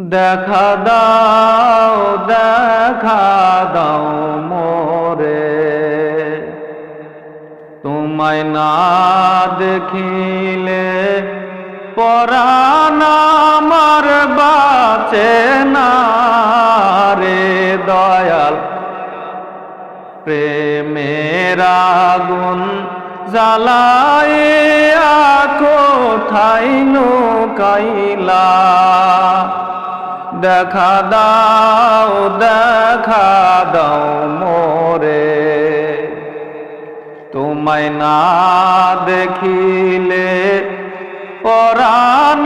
দেখা দাও দেখা দাও মোরে। তোমায় না দেখিলে পরাণ আমার না রে দয়াল। প্রেমের আগুন জ্বালাইয়া কোথায় কাইলা দেখা দাও দেখা দাও মোরে। তোমায় না দেখিলে পরাণ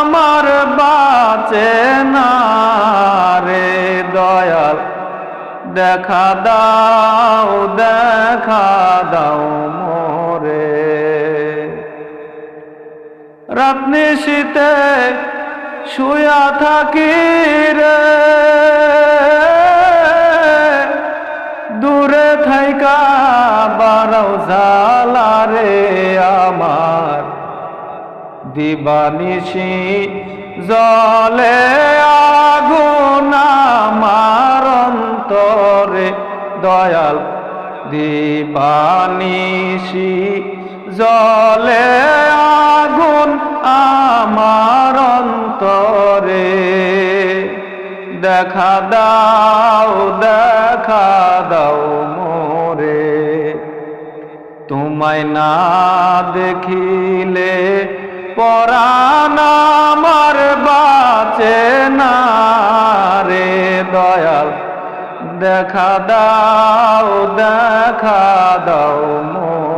আমার বাঁচে না রে দয়াল। দেখা দাও দেখা দাও মোরে। রাত্রি শীতে শুয়া থাকি রে। দূরে থাইকা বারাও জালা রে আমার। দিবানিশি জলে আগুন আমার অন্তরে। দয়াল দিবানিশি জলে দেখা দাও দেখা দাও মোরে। তোমায় না দেখিলে পরাণ আমার বাঁচে না রে দয়াল। দেখা দাও দেখা দাও মোরে।